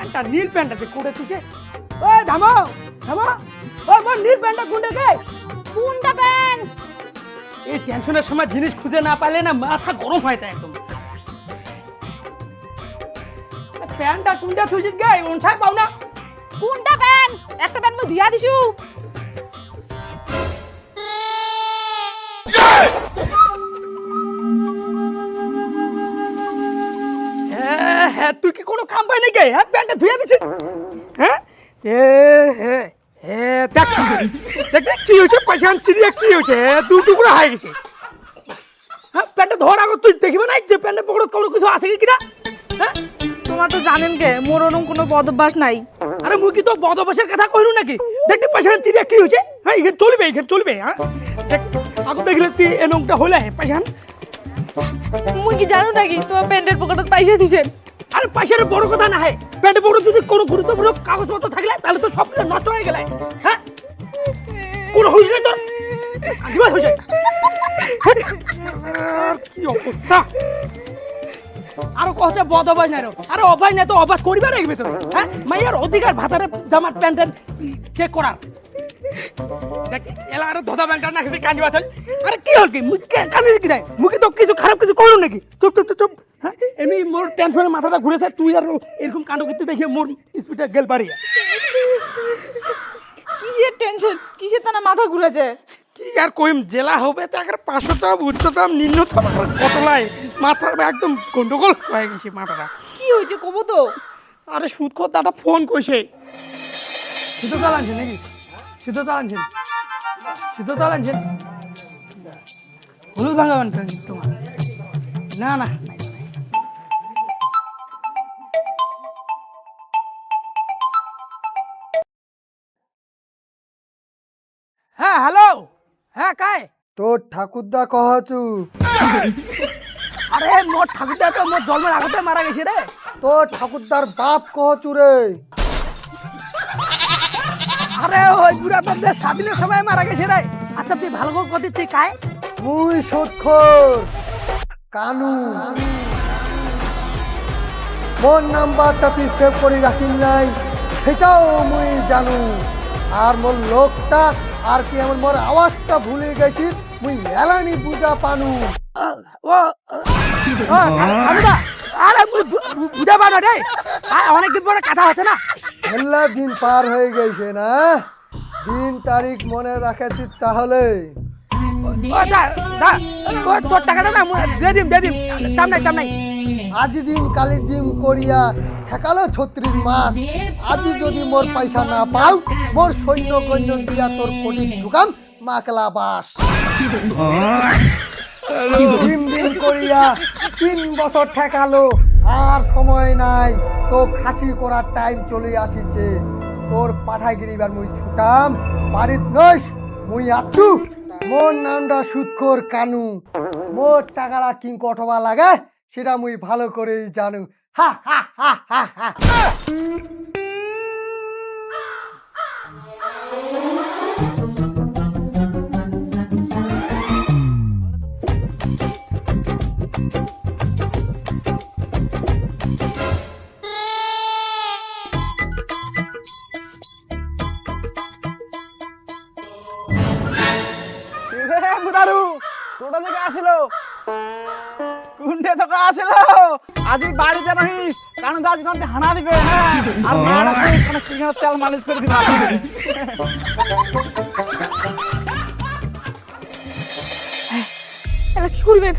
প্যান্টটা নীল প্যান্ট আছে কুড়ে তুকে ওই থামো থামো ওই মোর নীল প্যান্টটা কোনটা কে কোনটা পেন এই টেনশনের সময় জিনিস খুঁজে না পাইলে না মাথা গরম হয় তা একদম। প্যান্টটা কোনটা থুইছিস গে ওনসাই পাও না। কোনটা পেন একটা প্যান্ট মু দিয়া দিছু। হ্যাঁ তুই কি কোনো কাম পাই নাকি? হ্যাঁ প্যান্টটা ধুয়ে দিছিস হ্যাঁ? এ হ্যাঁ হ্যাঁ দেখ কি দেখ দেখ কি হয়েছে পয়সা চিড়িয়া কি হয়েছে দু টুকরো হয়ে গেছে। হ্যাঁ প্যান্টটা ধর আগে তুই দেখিবে না যে প্যান্টের পকেটে কোনো কিছু আছে কি কিনা? হ্যাঁ? তোমার তো জানেন কে মোর ওরম কোনো বদ অভ্যাস নাই। আরে মুই কি তো বদবাসের কথা কইলু নাকি? দেখতে পয়সা চিড়িয়া কি হয়েছে। হ্যাঁ এখানে চলবে এখানে চলবে হ্যাঁ? দেখ আগে দেখলে তুই এ নংটা হলে পয়সা মুই কি জানো নাকি তোমার প্যান্টের পকেটত পয়সা দিছেন। আরে পয়সার বড় কথা না হয়। পকেটে যদি কোনো গুরুত্বপূর্ণ কাগজপত্র থাকলে, তাহলে তো সব নষ্ট হয়ে গেলে। হ্যাঁ? কি অভ্যাস হ্যাঁ? চেক কি হল কি? কি কিছু খারাপ কিছু করো নাকি? চুপ চুপ চুপ চুপ। হ্যাঁ? এমনি মোর টেনশনে মাথাটা ঘুরেছে তুই আর এরকম কাণ্ড করতে দেখে মোর স্পিডটা গেল পারি কিসের টেনশন কিসের তা না মাথা ঘুরেছে? কি আর কইম জেলা হবে তো একটা পাঁচশোটা উচ্চতম নিম্নতম কতলাই? মাথা একদম গন্ডগোল হয়ে গেছে মাথাটা। কি হয়েছে কবো তো? আরে সুদ দাদা ফোন কইছে। সিদ্ধ চাল আনছেন নাকি? সিদ্ধ চাল আনছেন? সিদ্ধ চাল আনছেন? হলুদ ভাঙা বানছেন তোমার। না না হ্যাঁ হ্যালো। হ্যাঁ কায় তোর ঠাকুরদা কহাচু আরে মোর ঠাকুরদা তো মোর জন্মের আগতে মারা গেছে রে। তোর ঠাকুরদার বাপ কহচু রে আরে ওই বুড়া তো দেশ স্বাধীনের সময় মারা গেছে রে। আচ্ছা তুই ভালো করে কথা তুই কায় মুই সুৎখোর। কানু। মোর নাম্বারটা তুই সেভ করে রাখিন নাই সেটাও মুই জানু। আর মোর লোকটা আর কি এমন মোর আওয়াজটা ভুলে গেছি? মুই এলানি বুঝা পানু। ও আরে বুঝা পানো রে। অনেকদিন পরে কথা হচ্ছে না। মেলা দিন পার হয়ে গেছে না? দিন তারিখ মনে রাখেছি তাহলে। আজি দিন, কালি দিন করিয়া ঠেকালো ছত্রিশ মাস। আজি যদি মোর পয়সা না পাও, মোর সৈন্য কৈন্য দিয়া তোর কোটি ঢুকাম মাকলা বাস। দিন দিন করিয়া তিন বছর ঠেকালো, আর সময় নাই। তো খাসি করার টাইম চলে আসিছে। তোর পাঠাই গিরিবার মুই ছুটাম। বাড়িত নইস, মুই আছু মোর নামটা সুৎখোর কানু। মোর টাকাটা কিং কটবা লাগে, সেটা মুই ভালো করেই জানু। হা হা হা হা হা। আজি বাড়িতে কারণ আজ ঘণ্টা হানা দিবে হ্যাঁ? আর মারা মানে কি তেল মালিশ করে দিবা। এলা কি করবেন?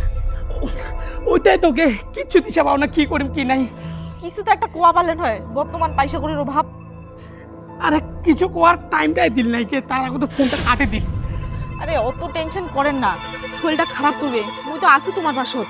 ওইটাই তোকে কিচ্ছু দিশা পাও না কি করিম কি নাই। কিছু তো একটা কোয়া পালেন হয় বর্তমান পয়সা করির অভাব। আরে কিছু কোয়ার টাইমটাই দিল নাই কে তার আগে তো ফোনটা কাটে দিল। আরে অত টেনশন করেন না শরীরটা খারাপ করবে মুই তো আসু তোমার পাশত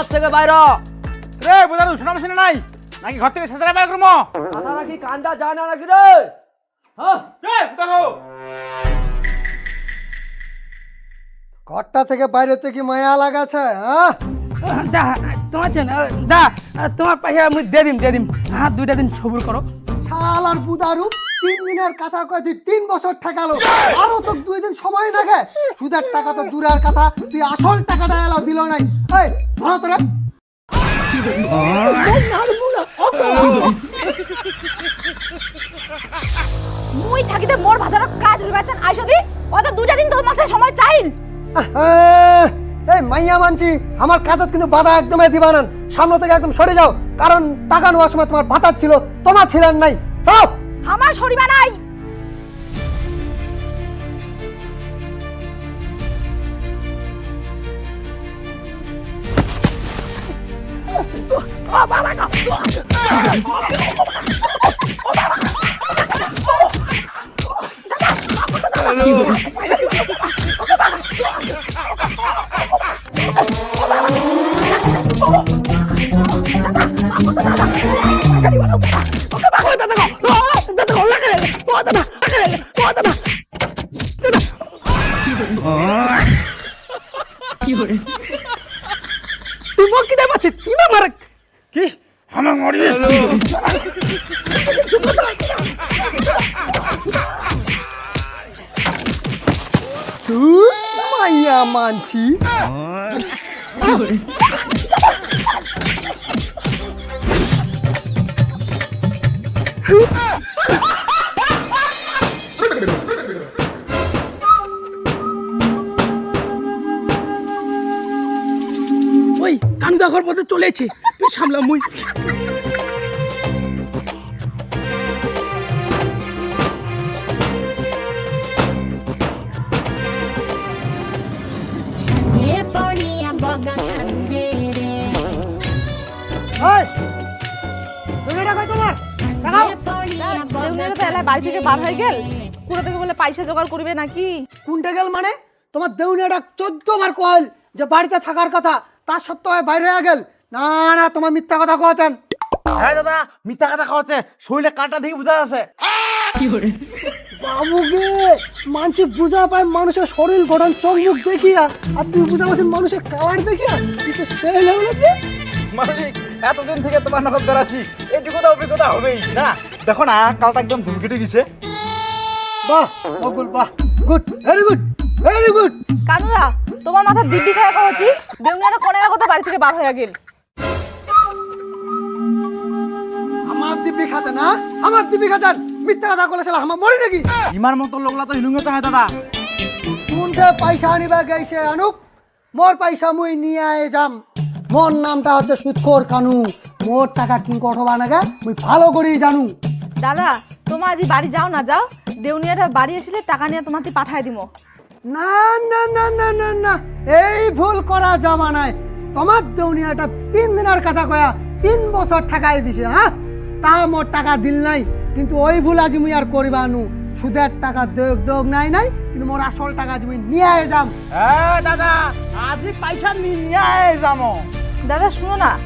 ঘর থেকে বাইর রে বুঝারু শোনা মেশিনে নাই? নাকি ঘর থেকে শেষরা বের করব? মাথা রাখি কান্দা যায় না নাকি রে? হ্যাঁ ঘরটা থেকে বাইরেতে কি মায়া লাগাছে হ্যাঁ দা তোমার চেন দা তোমার পাশে মুই দিয়ে দিম দিয়ে দিম। হ্যাঁ দুইটা দিন সবুর করো। শাল আর বুদারু তিন দিনের কথা কয় তিন বছর ঠেকালো। আরও তো দুই দিন সময় লাগে সুদের টাকা তো দূরের কথা তুই আসল টাকাটা এলো দিল নাই। এই ধরো তোরা। মুই থাকিতে মোর ভাতার কাজ রইবাছেন আইসো দি। ওটা দুইটা দিন তোর মাসে সময় চাইল। এই মাইয়া মানছি আমার কাজত কিন্তু বাধা একদমই দিবা না। সামনে থেকে একদম সরে যাও কারণ টাকা নেওয়ার সময় তোমার ভাতার ছিল তোমার ছিলেন নাই। সব আমার শরীর নাই। তুই মোক কিতা পাচ্ছিস ইমা মারে কি মাইয়া ওই কানুদা ঘর পথে চলেছে। তুই সামলা মুই। বাড়ি থেকে বার হয়ে গেল? কুড়া থেকে বলে পয়সা জোগাড় করবে নাকি? কোনটা গেল মানে? তোমার দেউনিয়াটা চোদ্দ বার কল যে বাড়িতে থাকার কথা তার সত্ত্বেও বাইরে হয়ে গেল। না না তোমার মিথ্যা কথা কোয়াছেন হ্যাঁ দাদা মিথ্যা কথা খাওয়াচ্ছে শরীরে কাটা দিয়ে বোঝা আছে বাবুকে মানছি বুঝা পায় মানুষের শরীর গঠন চোখ মুখ দেখিয়া। আর তুমি বুঝা পাচ্ছেন মানুষের কালার দেখিয়া সেই এতদিন থেকে তোমার নগদ বেড়াচ্ছি এইটুকু তো অভিজ্ঞতা হবেই। না দেখো না কালটা একদম ধুমকেটে গেছে। বাহ বাহ। Good very good very good কানুদা তোমার মাথা দিব্যি খায় কহছি কোনে কথা বাড়ি থেকে বার হয়ে গেল? আমার দিব্যি খাচ্ছেন না? আমার দিব্যি খাচ্ছেন মিথ্যা কথা শালা আমার মরি নাকি? ইমার মতো লোকলা তো হিলুঙ্গে চায় দাদা। কোনটা পয়সা আনিবা গাইছে আনুক। মোর পয়সা মুই নিয়ে আয়ে যাম। মোর নামটা হচ্ছে সুৎখোর কানু মোর টাকা কি কঠবা নাগা? মুই ভালো করেই জানু। দাদা তোমার আজি বাড়ি যাও না যাও। দেউনিয়াটা বাড়ি আসলে টাকা নিয়ে তোমাকে পাঠায় দিমো। না না না না না না। এই ভুল করা যাবা নাই। তোমার দেউনিয়াটা তিন দিনের কথা কয়া তিন বছর ঠাকাই দিছে হ্যাঁ? তা মোর টাকা দিল নাই কিন্তু ওই ভুল আজ মুই আর করিবা নু। সুদের টাকা দেখ দেখ নাই নাই কিন্তু মোর আসল টাকা মুই নিয়ে আয়ে যাম। হ্যাঁ দাদা আজি পয়সা নিয়ে যাব দাদা শুনো না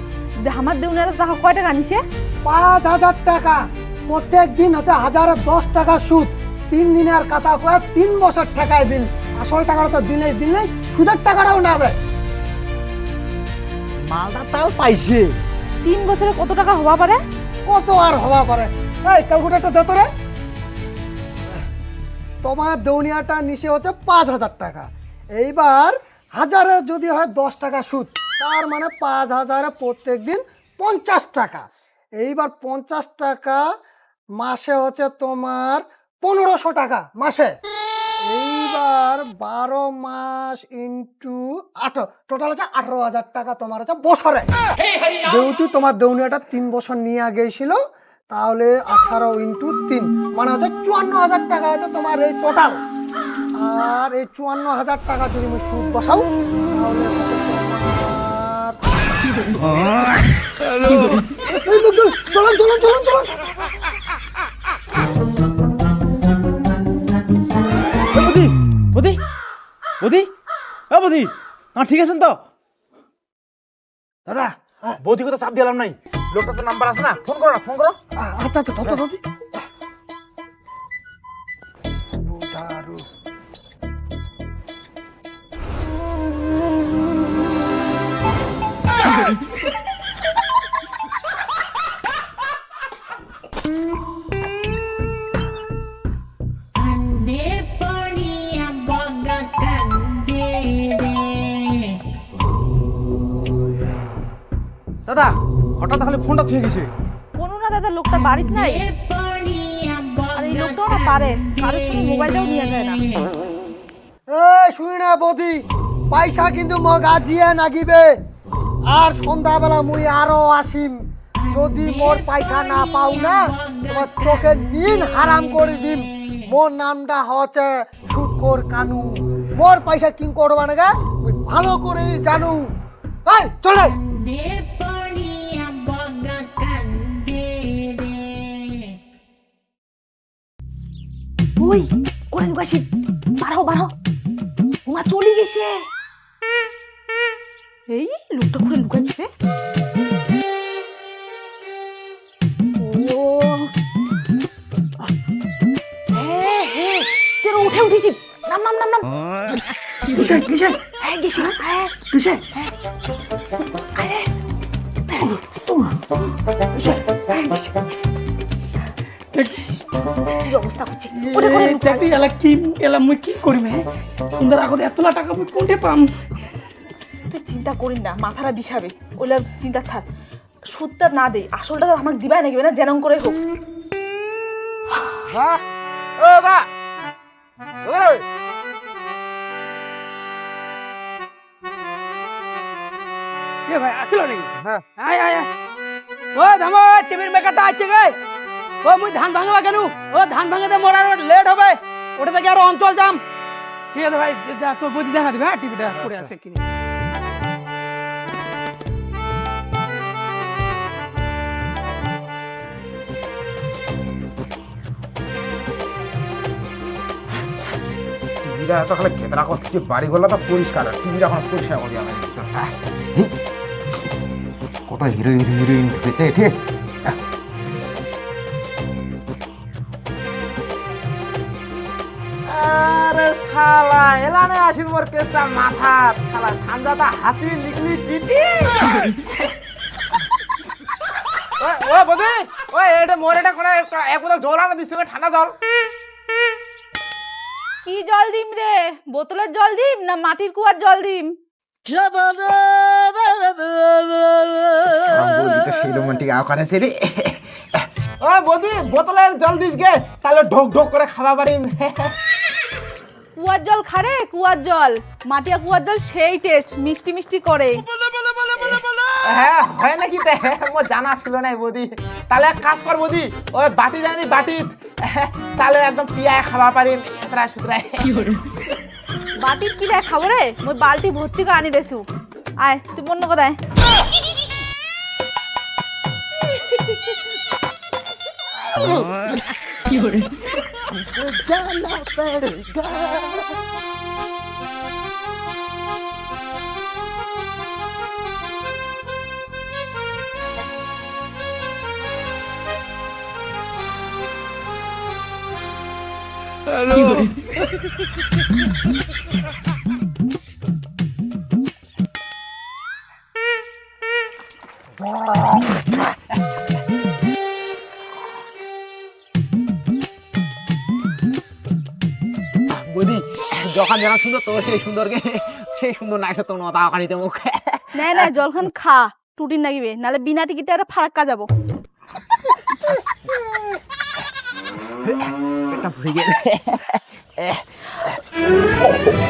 দে- আমার দেউনিয়ারা টাকা কয় টাকা নিছে পাঁচ হাজার টাকা। প্রত্যেক দিন হচ্ছে হাজার দশ টাকা সুদ। তিন দিনের কথা কয়ে তিন বছর ঠেকায় দিল। আসল টাকাটা তো দিলে দিলে সুদের টাকাটাও না দেয়। মালটা তাও পাইছে। তিন বছরে কত টাকা হওয়া পারে? কত আর হওয়া পারে? এই ক্যালকুলেটারটা দে তো রে তোমার দৌনিয়াটা নিচে হচ্ছে পাঁচ হাজার টাকা। এইবার হাজারে যদি হয় দশ টাকা সুদ তার মানে পাঁচ হাজারে প্রত্যেক দিন পঞ্চাশ টাকা। এইবার পঞ্চাশ টাকা মাসে হচ্ছে তোমার পনেরোশো টাকা মাসে। এইবার বারো মাস ইন্টু আঠারো টোটাল হচ্ছে আঠারো হাজার টাকা তোমার হচ্ছে বছরে। যেহেতু তোমার দৌনিয়াটা তিন বছর নিয়ে গিয়েছিল তাহলে আঠারো ইন্টু তিন মানে হচ্ছে চুয়ান্ন হাজার টাকা হচ্ছে তোমার এই টোটাল আর এই চুয়ান্ন হাজার টাকা যদি আমি সুদ বসাও, তাহলে চলুন চলুন ঠিক আছেন তো? দাদা বৌদি কথা চাপ দিলাম নাই। লোকটা তো নাম্বার আছে না? ফোন করো না ফোন করো। আচ্ছা আচ্ছা ধর ধর। দাদা হঠাৎ ফোনটা থেকে গেছে। কোনো না দাদা লোকটা বাড়িতে নাই। ponia আর এই লোকটাও না পারে। কারোর সঙ্গে মোবাইলটাও নিয়ে যায় না। এ শুনি না বৌদি। পয়সা কিন্তু মগ আজিয়ে নাগিবে। আর সন্ধ্যাবেলা মুই আরও আসিম। যদি মোর পয়সা না পাও না তোমার চোখে নীল হারাম করে দিম। মোর নামটা হচ্ছে সুৎকর কানু। মোর পয়সা কিং করবা না গা? ভালো করে জানু। চলে। ওই করে লুকাসি বাড়াও বাড়াও। উমা চলে গেছে। এই লোকটা করে লুকাচ্ছে হ্যাঁ হ্যাঁ উঠে উঠেছি। নাম নাম নাম নাম। কিসে কিসে? হ্যাঁ গেছি হ্যাঁ কিসে? আরে কি অবস্থা করছে? ওটা করে লুকাও। এলা কি এলা মুই কি করিম হ্যাঁ সুন্দর আগতে এতলা টাকা মুই কোনটে পাম? তুই চিন্তা করিস না মাথাটা বিছাবে ওইলা চিন্তা ছাড় সুদটা না দে আসলটা আমাকে দিবাই নাকি না যেরম করে হোক। বা ও বা দাদা এ ভাই আসলো নাকি? হ্যাঁ। আয় আয় আয়। ও ধামো টিভির মেকারটা আছে গে। ও মুই ধান ভাঙবা কেন? ও ধান ভাঙাতে মরার লেট হবে। ওটা থেকে আরও অঞ্চল যাম। ঠিক আছে ভাই যা- তোর বদি দেখা দিবে হ্যাঁ? টিভিটা পড়ে আছে কিনে। টিভিটা এত খালি খেতরা করতেছি বাড়িগুলো তো পরিষ্কার টিভিটা এখন পরিষ্কার করি আমি। কত হিরোইন হিরোইন ঢুকেছে ঠিক শালা এলানে আসিন মোর কেসটা মাথা শালা সান্দাটা হাতি লিখলি চিঠি। ও বদি ওই এটা মোর এটা করে এক বোতল জল আনা দিস ঠান্ডা জল। কি জল দিম রে? বোতলের জল দিম না মাটির কুয়ার জল দিম? ও বদি বোতলের জল দিস গে তাহলে ঢোক ঢোক করে খাওয়া পারিম কুয়ার জল খারে? কুয়ার জল। মাটিয়া কুয়ার জল সেই টেস্ট মিষ্টি মিষ্টি করে। হ্যাঁ হয় নাকি তে? মোর জানা ছিল না বদি। তাহলে এক কাজ কর বদি ওই বাটি জানি বাটি তাহলে একদম পিয়ায় খাওয়া পারিম সুতরায় সুতরায়। বাটির কি দেখ খাব রে? মই বালতি ভর্তি করে আনি দেছু। আয় তুই বন্য কোথায় বদি যখন যেন সুন্দর তো সেই সুন্দরকে সেই সুন্দর নাইসা তো নতা কানিতে মুখ। না না জলখান খা টুটিন নাগিবে নালে বিনা টিকিটে একটা ফারাক্কা যাব পেটটা ভরে গেলে।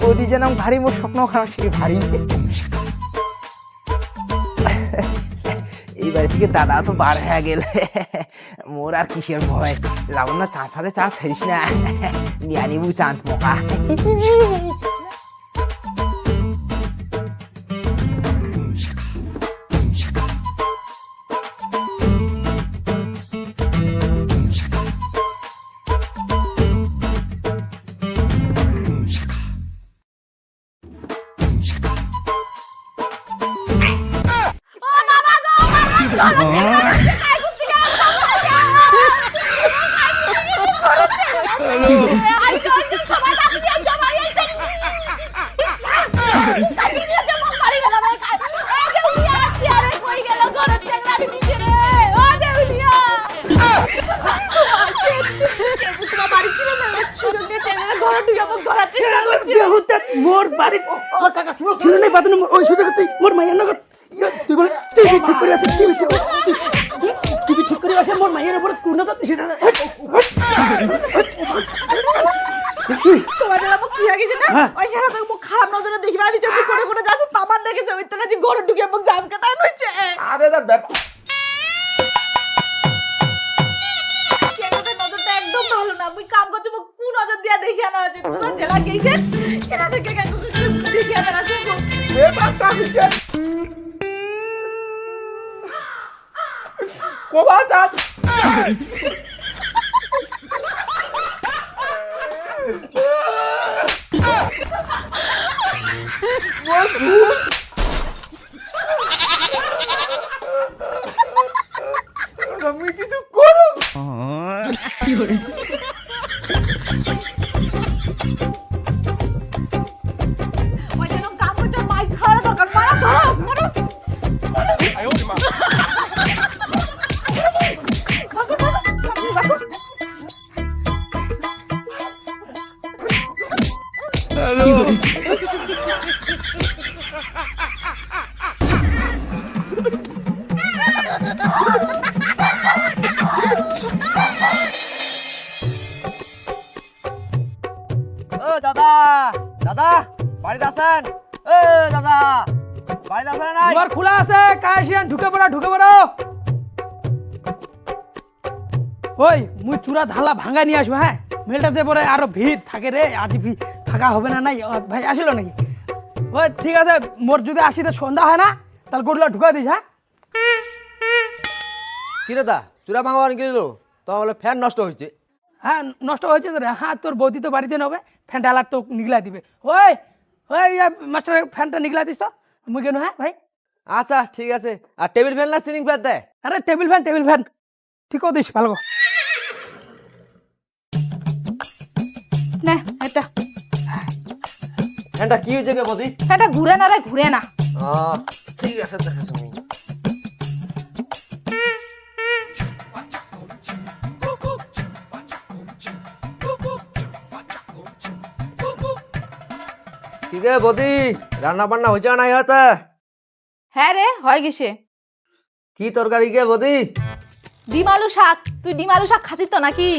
বডি যেন ভারী মোট স্বপ্ন খারাপ, সে ভারী। এইবার থেকে দাদা তো বার হয়ে গেল। মোর আর কিসের ভয়? লাবণ্য চার সাথে চা শেষ না। নিয়ে আনিবু চান্স মোকা মোর বাড়ি ছিল নাই বাদন ওই সুযোগ মোর ইয়ে, বলে টিভি ঠিক করে আছে টিভি ঠিক টিভি ঠিক করে আছে মোর মাইয়ের উপরে কোন তোমার কি হয়ে গেছে না? হ্যাঁ। ওই তো মুখ খারাপ নজরে দেখি বাড়ি চোখে করে করে যাচ্ছে তামান দেখেছে ওই তেনা যে ঘরে ঢুকে মুখ জাম কাটায় ধরছে আরে দা ব্যাপার ছেলেদের একদম ভালো না মুই কাম করছি মুখ কোন নজর দিয়া দেখি আনা হচ্ছে। তোমার জেলা গেছে সেটা থেকে আনা আছে কোবা চাঁদ আমি কিছু করো ওই চূড়া ধালা ভাঙা নিয়ে আসব হ্যাঁ? মেলটাতে পরে আরও ভিড় থাকে রে আজ ভিড় থাকা হবে না নাই? ভাই আসিল নাকি? ওই ঠিক আছে মোর যদি আসি আসিতে সন্ধ্যা হয় না তাহলে গরুলা ঢুকা দিস হ্যাঁ? কি রে দা চূড়া ভাঙাবার গেল তো বলে ফ্যান নষ্ট হয়েছে হ্যাঁ নষ্ট হয়েছে তো রে হ্যাঁ তোর বৌদি তো বাড়িতে নেবে ফ্যানটা আলার তো নিগলা দিবে। ওই ওই মাস্টার ফ্যানটা নিগলা দিস তো মুই কেন হ্যাঁ ভাই? আচ্ছা ঠিক আছে। আর টেবিল ফ্যান না সিলিং ফ্যান দেয় আরে টেবিল ফ্যান টেবিল ফ্যান ঠিক দিস ভালো। ফ্যানটা কি হয়েছে বদি? এটা ঘুরে না রে ঘুরে না। ঠিক আছে দেখা তুমি কি গে বদি? রান্না বান্না হয়েছে না নাই হতে? হ্যাঁ রে হয় গেছে। কি তরকারি গে বদি? ডিম আলু শাক। তুই ডিম আলু শাক খাচ্ছিস তো নাকি?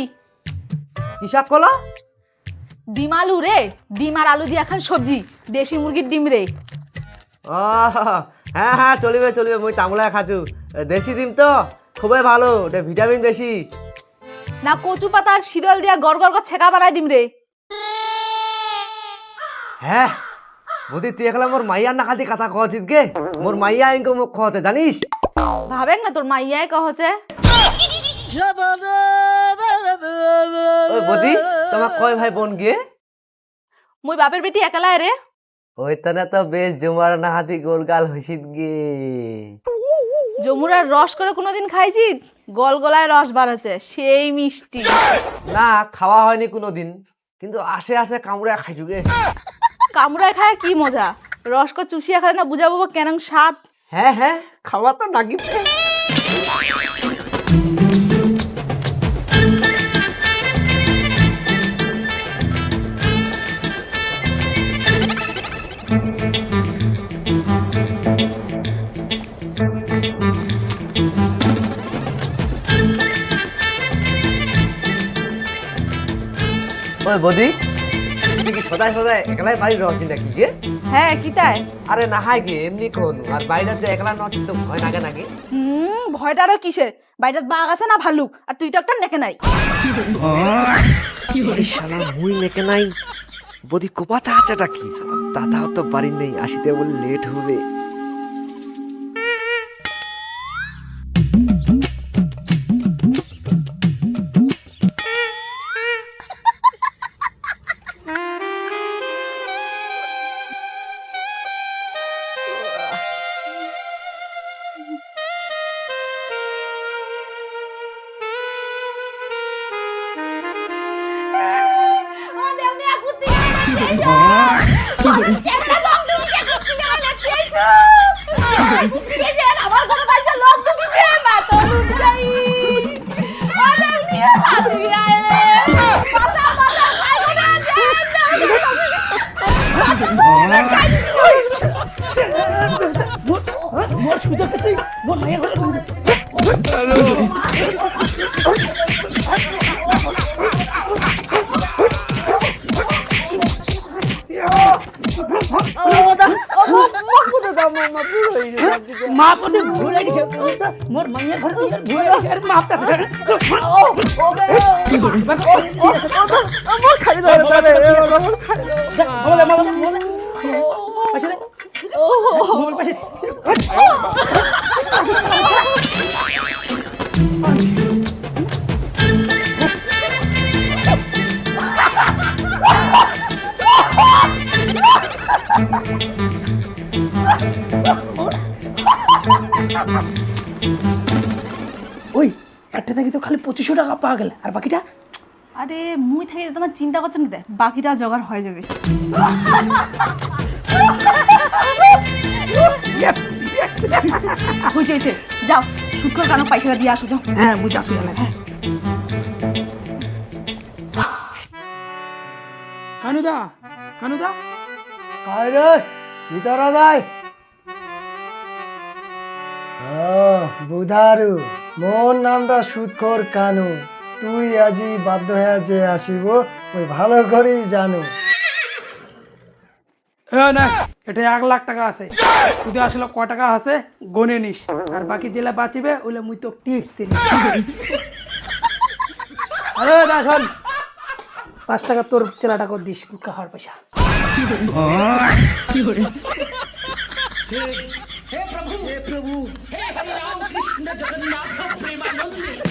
কি শাক কলা? ডিম আলু রে? ডিম আর আলু দিয়ে এখন সবজি দেশি মুরগির ডিম রে। হ্যাঁ হ্যাঁ চলিবে চলিবে মুই তামুলা খাচু দেশি ডিম তো খুবই ভালো ওটা ভিটামিন বেশি। না কচু পাতার শীতল দিয়া গড় গড় করে ছেঁকা বানাই ডিম রে। হ্যাঁ বদি তুই এখন মোর মাইয়ার না খাতি কথা কছিস গে? মোর মাইয়া ইনকো মুখ খতে জানিস? ভাবেন না তোর মাইয়াই কহছে। ওই বদি তোমার কয় ভাই বোন গে মুই বাপের বেটি একালাই রে। ওই তনে তো বেশ জুমার না হাতি গোলগাল হইছিত গে। জমুরার রস করে কোনোদিন খাইছি গল গলায় রস বার হচ্ছে সেই মিষ্টি। না খাওয়া হয়নি কোনোদিন কিন্তু আসে আসে কামড়ে খাইছু গে। কামড়ায় খায় কি মজা? রস করে চুষিয়া খায় না বুঝাবো কেন স্বাদ? হ্যাঁ হ্যাঁ খাওয়া তো কি সদাই সদাই একলাই বাড়ি রয়েছি নাকি গে হ্যাঁ কি তাই? আরে না গে এমনি কোন? আর বাইরে তো একলা নচ্ছি তো ভয় লাগে নাকি? হুম ভয়টারও কিসের? বাড়িটার বাঘ আছে না ভালুক আর তুই তো একটা নেকে নাই। শালা মুই নেকে নাই। বদি কোপা চাচাটা কি? দাদাও তো বাড়ি নেই আসিতে বলে লেট হবে। মোর সুযোগ তুই মোর মায়ের ঘরে ঢুকেছিস। মা কোতে ভুল হয়ে গেছে মোর মায়ের ঘরে ভুল হয়ে গেছে আরে মাপ পাওয়া গেল আর বাকিটা? আরে মুই থাকি তোমার চিন্তা করছেন কি বাকিটা জোগাড় হয়ে যাবে। হয়েছে হয়েছে যাও শুক্র কেন পয়সাটা দিয়ে আসো যাও। হ্যাঁ বুঝে আসু হ্যাঁ। কানুদা কানুদা। কাই রে ভিতরে যায় বুধারু মোর নামটা সুৎখর কানু। তুই আজি বাধ্য হয়ে যে আসিব ওই ভালো করেই জানো। হ্যাঁ না এটা এক লাখ টাকা আছে। শুধু আসলে ক টাকা আছে গনে নিস। আর বাকি জেলা বাঁচিবে ওইলে মুই তো টিপস দিন। আরে শোন। পাঁচ টাকা তোর চেলাটা করে দিস গুটকা হওয়ার পয়সা। প্রভু হে প্রভু হে রাম কৃষ্ণ জগন্নাথ প্রেমানন্দে